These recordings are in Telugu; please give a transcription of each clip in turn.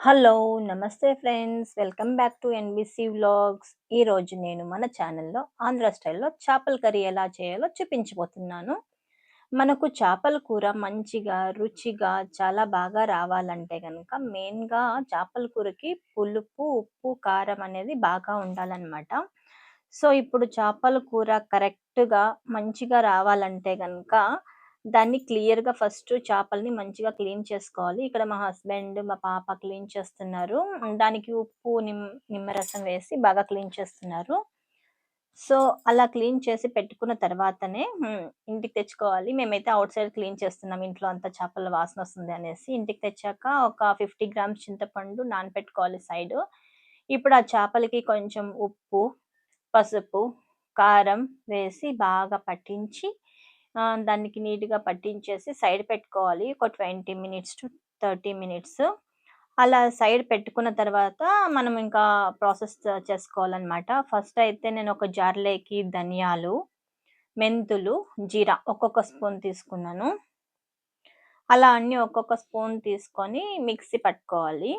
Hello! Namaste friends. Welcome back to NBC vlogs. ఈరోజు నేను మన ఛానల్‌లో ఆంధ్ర స్టైల్‌లో చేపల కర్రీ ఎలా చేయాలో చూపించబోతున్నాను. మనకు చేపల కూర మంచిగా, రుచిగా చాలా బాగా రావాలంటే కనుక మెయిన్‌గా చేపల కూరకి పులుపు, ఉప్పు, కారం అనేది బాగా ఉండాలన్నమాట సో, ఇప్పుడు చేపల కూర కరెక్ట్‌గా మంచిగా రావాలంటే కనుక దాన్ని క్లియర్‌గా ఫస్ట్ చేపల్ని మంచిగా క్లీన్ చేసుకోవాలి. ఇక్కడ మా హస్బెండ్, మా పాప క్లీన్ చేస్తున్నారు. దానికి ఉప్పు, నిమ్ నిమ్మరసం వేసి బాగా క్లీన్ చేస్తున్నారు. సో, అలా క్లీన్ చేసి పెట్టుకున్న తర్వాతనే హ్మ్, ఇంటికి తెచ్చుకోవాలి. మేమైతే ఔట్ సైడ్ క్లీన్ చేస్తున్నాం. ఇంట్లో అంతా చేపల వాసనొస్తుంది అనేసి. ఇంటికి తెచ్చాక ఒక 50 గ్రామ్స్ చింతపండు నానపెట్టుకోవాలి సైడు. ఇప్పుడు ఆ చేపలకి కొంచెం ఉప్పు, పసుపు, కారం వేసి బాగా పట్టించి దానికి నీట్‌గా పట్టించేసి సైడ్ పెట్టుకోవాలి. ఒక 20 మినిట్స్ టు 30 మినిట్స్. అలా సైడ్ పెట్టుకున్న తర్వాత మనం ఇంకా ప్రాసెస్ చేసుకోవాలనమాట. ఫస్ట్ అయితే నేను ఒక జార్‌లోకి ధనియాలు, మెంతులు, జీరా ఒక్కొక్క స్పూన్ తీసుకున్నాను. అలా అన్నీ ఒక్కొక్క స్పూన్ తీసుకొని మిక్సీ పట్టుకోవాలి.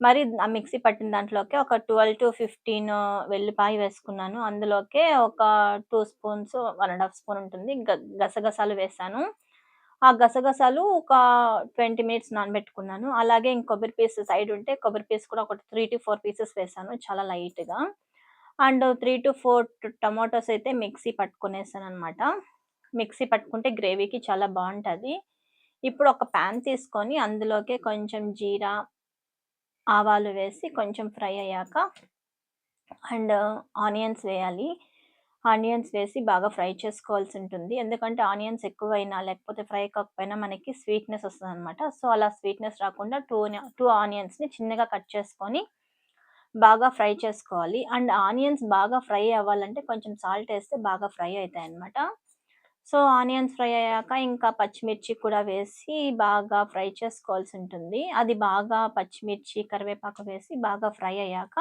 మరి ఆ మిక్సీ పట్టిన దాంట్లోకి ఒక 12-15 వెల్లుల్లిపాయ వేసుకున్నాను. అందులోకే ఒక 2 స్పూన్స్, 1 ½ స్పూన్ ఉంటుంది. గ గసగసాలు వేశాను. ఆ గసగసాలు ఒక 20 మినిట్స్ నానబెట్టుకున్నాను. అలాగే ఇంక కొబ్బరి పీస్ సైడ్ ఉంటే కొబ్బరి పీస్ కూడా ఒక 3-4 పీసెస్ వేశాను చాలా లైట్‌గా. అండ్ 3-4 టమాటోస్ అయితే మిక్సీ పట్టుకునేసాననమాట. మిక్సీ పట్టుకుంటే గ్రేవీకి చాలా బావుంటది. ఇప్పుడు ఒక పాన్ తీసుకొని అందులోకి కొంచెం జీరా, ఆవాలు వేసి కొంచెం ఫ్రై అయ్యాక అండ్ ఆనియన్స్ వేయాలి. ఆనియన్స్ వేసి బాగా ఫ్రై చేసుకోవాల్సి ఉంటుంది. ఎందుకంటే ఆనియన్స్ ఎక్కువైనా లేకపోతే ఫ్రై కాకపోయినా మనకి స్వీట్‌నెస్ వస్తుంది అనమాట సో, అలా స్వీట్‌నెస్ రాకుండా టూ టూ ఆనియన్స్‌ని చిన్నగా కట్ చేసుకొని బాగా ఫ్రై చేసుకోవాలి. అండ్ ఆనియన్స్ బాగా ఫ్రై అవ్వాలంటే కొంచెం సాల్ట్ వేస్తే బాగా ఫ్రై అయితాయన్నమాట. సో, ఆనియన్స్ ఫ్రై అయ్యాక ఇంకా పచ్చిమిర్చి కూడా వేసి బాగా ఫ్రై చేసుకోవాల్సి ఉంటుంది. అది బాగా పచ్చిమిర్చి, కరివేపాకు వేసి బాగా ఫ్రై అయ్యాక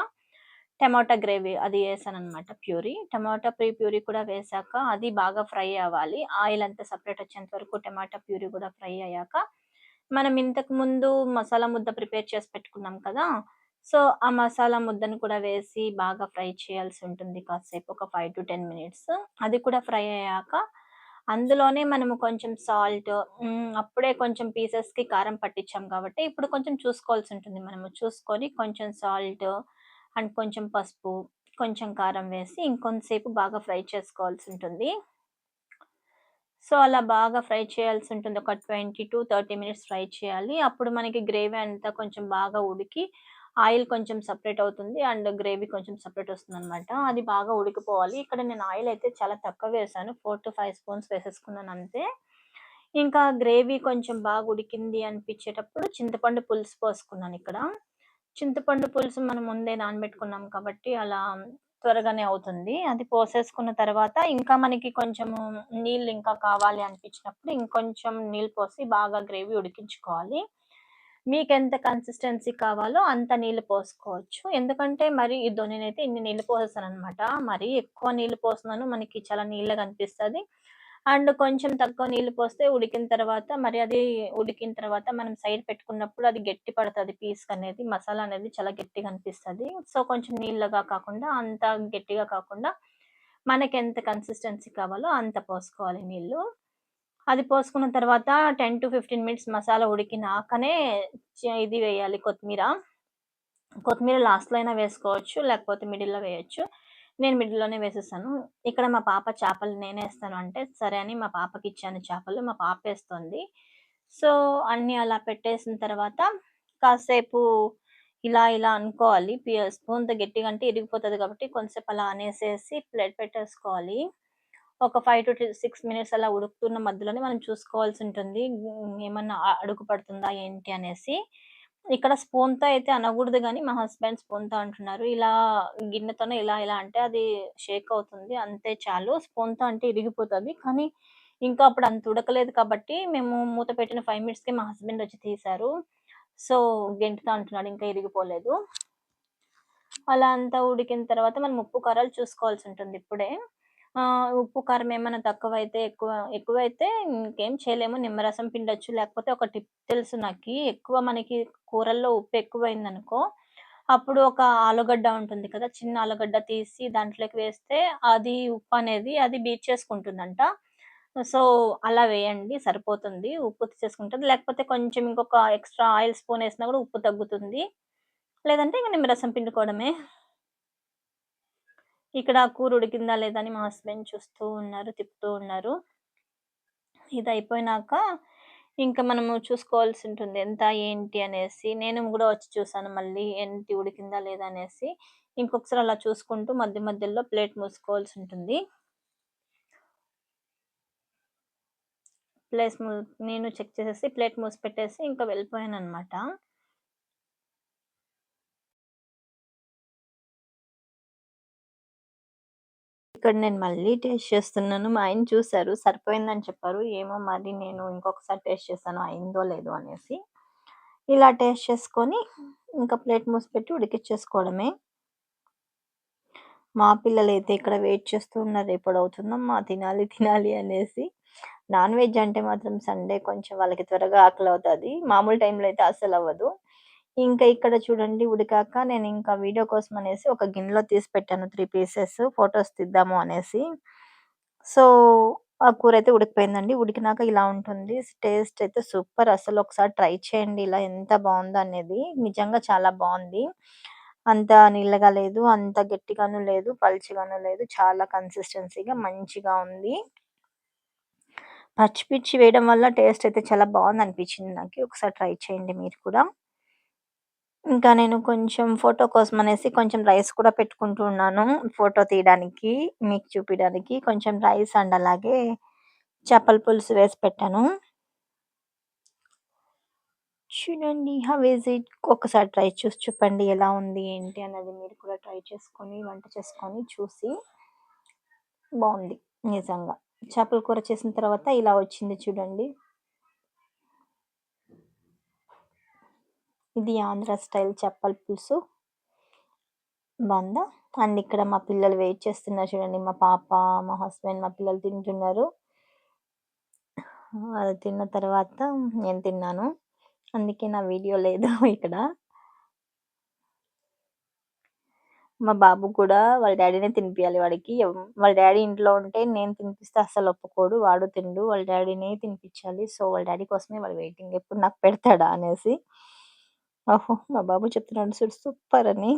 టమాటా గ్రేవీ అది వేసాను అనమాట ప్యూరీ. టమాటా ప్రీ ప్యూరీ కూడా వేసాక అది బాగా ఫ్రై అవ్వాలి. ఆయిల్ అంతా సపరేట్ వచ్చేంత వరకు టమాటా ప్యూరీ కూడా ఫ్రై అయ్యాక మనం ఇంతకు ముందు మసాలా ముద్ద ప్రిపేర్ చేసి పెట్టుకున్నాం కదా! సో, ఆ మసాలా ముద్దను కూడా వేసి బాగా ఫ్రై చేయాల్సి ఉంటుంది కాసేపు ఒక 5-10 మినిట్స్. అది కూడా ఫ్రై అయ్యాక అందులోనే మనము కొంచెం సాల్ట్ అప్పుడే కొంచెం పీసెస్‌కి కారం పట్టించాం కాబట్టి ఇప్పుడు కొంచెం చూసుకోవాల్సి ఉంటుంది. మనము చూసుకొని కొంచెం సాల్ట్ అండ్ కొంచెం పసుపు, కొంచెం కారం వేసి ఇంకొంతసేపు బాగా ఫ్రై చేసుకోవాల్సి ఉంటుంది. సో, అలా బాగా ఫ్రై చేయాల్సి ఉంటుంది. ఒక 20-30 మినిట్స్ ఫ్రై చేయాలి. అప్పుడు మనకి గ్రేవీ అంతా కొంచెం బాగా ఉడికి ఆయిల్ కొంచెం సపరేట్ అవుతుంది. అండ్ గ్రేవీ కొంచెం సెపరేట్ వస్తుందనమాట. అది బాగా ఉడికిపోవాలి. ఇక్కడ నేను ఆయిల్ అయితే చాలా తక్కువ వేసాను ఫోర్ టు ఫైవ్ స్పూన్స్ వేసేసుకున్నాను అంతే. ఇంకా గ్రేవీ కొంచెం బాగా ఉడికింది అనిపించేటప్పుడు చింతపండు పులుసు పోసుకున్నాను ఇక్కడ. చింతపండు పులుసు మనం ముందే నానబెట్టుకున్నాం కాబట్టి అలా త్వరగానే అవుతుంది. అది పోసేసుకున్న తర్వాత ఇంకా మనకి కొంచెము నీళ్ళు ఇంకా కావాలి అనిపించినప్పుడు ఇంకొంచెం నీళ్ళు పోసి బాగా గ్రేవీ ఉడికించుకోవాలి. మీకు ఎంత కన్సిస్టెన్సీ కావాలో అంత నీళ్ళు పోసుకోవచ్చు. ఎందుకంటే మరి ఇదో నేనైతే ఇన్ని నీళ్ళు పోసేసాననమాట. మరి ఎక్కువ నీళ్ళు పోస్తున్నాను మనకి చాలా నీళ్ళగా కనిపిస్తుంది అండ్ కొంచెం తక్కువ నీళ్ళు పోస్తే ఉడికిన తర్వాత మరి అది ఉడికిన తర్వాత మనం సైడ్ పెట్టుకున్నప్పుడు అది గట్టి పడుతుంది పీస్ అనేది మసాలా అనేది చాలా గట్టిగా అనిపిస్తుంది సో, కొంచెం నీళ్ళగా కాకుండా అంత గట్టిగా కాకుండా మనకి ఎంత కన్సిస్టెన్సీ కావాలో అంత పోసుకోవాలి నీళ్ళు. అది పోసుకున్న తర్వాత 10-15 మినిట్స్ మసాలా ఉడికినాకనే ఇది వేయాలి కొత్తిమీర. కొత్తిమీర లాస్ట్‌లో అయినా వేసుకోవచ్చు. లేకపోతే మిడిల్‌లో వేయొచ్చు. నేను మిడిల్‌లోనే వేసేసాను. ఇక్కడ మా పాప చేపలు నేనేస్తాను అంటే, సరే అని మా పాపకి ఇచ్చాను చేపలు. మా పాప వేస్తుంది సో, అన్నీ అలా పెట్టేసిన తర్వాత కాసేపు ఇలా ఇలా అనుకోవాలి. స్పూన్‌తో గట్టిగా అంటే ఇరిగిపోతుంది కాబట్టి కొంసేపు అలా అనేసేసి ప్లేట్ పెట్టేసుకోవాలి. ఒక 5-6 మినిట్స్ అలా ఉడుకుతున్న మధ్యలోనే మనం చూసుకోవాల్సి ఉంటుంది. ఏమన్నా అడుగు పడుతుందా ఏంటి అనేసి. ఇక్కడ స్పూన్‌తో అయితే అనకూడదు కానీ మా హస్బెండ్ స్పూన్‌తో అంటున్నారు. ఇలా గిన్నెతోనే ఇలా ఇలా అంటే అది షేక్ అవుతుంది. అంతే చాలు. స్పూన్‌తో అంటే ఇరిగిపోతుంది కానీ ఇంకా అప్పుడు అంత ఉడకలేదు కాబట్టి మేము మూత పెట్టిన ఫైవ్ మినిట్స్కి మా హస్బెండ్ వచ్చి తీశారు. సో, గెంటుతో అంటున్నాడు ఇంకా ఇరిగిపోలేదు. అలా అంతా ఉడికిన తర్వాత మనం ఉప్పు, కారాలు చూసుకోవాల్సి ఉంటుంది ఇప్పుడే. ఉప్పు, కారం ఏమన్నా తక్కువైతే ఎక్కువ ఎక్కువైతే ఇంకేం చేయలేము. నిమ్మరసం పిండొచ్చు. లేకపోతే ఒక టిప్ తెలుసు నాకు ఎక్కువ మనకి కూరల్లో ఉప్పు ఎక్కువైంది అనుకో అప్పుడు ఒక ఆలుగడ్డ ఉంటుంది కదా! చిన్న ఆలుగడ్డ తీసి దాంట్లోకి వేస్తే అది ఉప్పు అనేది అది బీట్ చేసుకుంటుందంట. సో, అలా వేయండి సరిపోతుంది. ఉప్పు చేసుకుంటుంది లేకపోతే కొంచెం ఇంకొక ఎక్స్‌ట్రా ఆయిల్ స్పూన్ వేసినా కూడా ఉప్పు తగ్గుతుంది. లేదంటే ఇంక నిమ్మరసం పిండుకోవడమే. ఇక్కడ కూర ఉడికిందా లేదా అని మా హస్బెండ్ చూస్తూ ఉన్నారు. తిప్పుతూ ఉన్నారు. ఇది అయిపోయినాక ఇంకా మనము చూసుకోవాల్సి ఉంటుంది. ఎంత ఏంటి అనేసి. నేను కూడా వచ్చి చూసాను మళ్ళీ ఏంటి ఉడికిందా లేదా అనేసి. ఇంకొకసారి అలా చూసుకుంటూ మధ్య మధ్యలో ప్లేట్ మూసుకోవాల్సి ఉంటుంది. ప్లేస్ మూ నేను చెక్ చేసేసి ప్లేట్ మూసి పెట్టేసి ఇంకా వెళ్ళిపోయాను అనమాట ఇక్కడ నేను మళ్ళీ టేస్ట్ చేస్తున్నాను. మా ఆయన చూసారు. సరిపోయిందని చెప్పారు. ఏమో మరి నేను ఇంకొకసారి టేస్ట్ చేశాను. అయిందో లేదో అనేసి. ఇలా టేస్ట్ చేసుకొని ఇంకా ప్లేట్ మూసిపెట్టి ఉడికిచ్చేసుకోవడమే. మా అయితే ఇక్కడ వెయిట్ చేస్తూ ఉన్నారు. మా తినాలి, తినాలి అనేసి. నాన్ వెజ్ అంటే మాత్రం సండే కొంచెం వాళ్ళకి త్వరగా ఆకలవుతది. మామూలు టైంలో అయితే అసలు అవ్వదు ఇంకా ఇక్కడ చూడండి ఉడికాక నేను ఇంకా వీడియో కోసం అనేసి ఒక గిన్నెలో తీసి పెట్టాను త్రీ పీసెస్ ఫొటోస్ తీద్దాము అనేసి. సో, ఆ కూర అయితే ఉడికిపోయిందండి. ఉడికినాక ఇలా ఉంటుంది. టేస్ట్ అయితే సూపర్ అసలు ఒకసారి ట్రై చేయండి ఇలా ఎంత బాగుందో అనేది. నిజంగా చాలా బాగుంది అంత నీళ్ళగా లేదు. అంత గట్టిగాను లేదు. పల్చిగాను లేదు. చాలా కన్సిస్టెన్సీగా మంచిగా ఉంది. పచ్చిమిర్చి వేయడం వల్ల టేస్ట్ అయితే చాలా బాగుంది అనిపించింది నాకు ఒకసారి ట్రై చేయండి మీరు కూడా. ఇంకా నేను కొంచెం ఫోటో కోసం అనేసి కొంచెం రైస్ కూడా పెట్టుకుంటున్నాను ఫోటో తీయడానికి, మీకు చూపించడానికి కొంచెం రైస్ అండ్ అలాగే చేపల పులుసు వేసి పెట్టాను. చూడండి హౌ ఈజ్ ఇట్? ట్రై చూసి చూపండి ఎలా ఉంది ఏంటి అన్నది మీరు కూడా ట్రై చేసుకొని, వంట చేసుకొని చూసి బాగుంది నిజంగా. చేపల కూర చేసిన తర్వాత ఇలా వచ్చింది చూడండి. ఇది ఆంధ్ర స్టైల్ చేపల పులుసు. బంద అండ్ ఇక్కడ మా పిల్లలు వెయిట్ చేస్తున్నారు చూడండి. మా పాప, మా హస్బెండ్, మా పిల్లలు తింటున్నారు. అది తిన్న తర్వాత నేను తిన్నాను. అందుకే నా వీడియో లేదు ఇక్కడ. మా బాబు కూడా వాళ్ళ డాడీనే తినిపించాలి వాడికి. వాళ్ళ డాడీ ఇంట్లో ఉంటే నేను తినిపిస్తే అస్సలు ఒప్పుకోడు. వాడు తిండు వాళ్ళ డాడీనే తినిపించాలి. సో, వాళ్ళ డాడీ కోసమే వాడు వెయిటింగ్. ఎప్పుడు నాకు పెడతాడా అనేసి. ఓహో! మా బాబు చెప్తున్నాడు చూడు సూపర్ అని.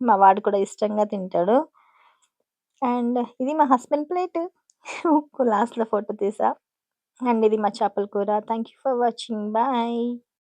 మా వాడు కూడా ఇష్టంగా తింటాడు. అండ్ ఇది మా హస్బెండ్ ప్లేట్. లాస్ట్‌లో ఫోటో తీసా. అండ్ ఇది మా చేపల కూర. Thank you for watching. Bye.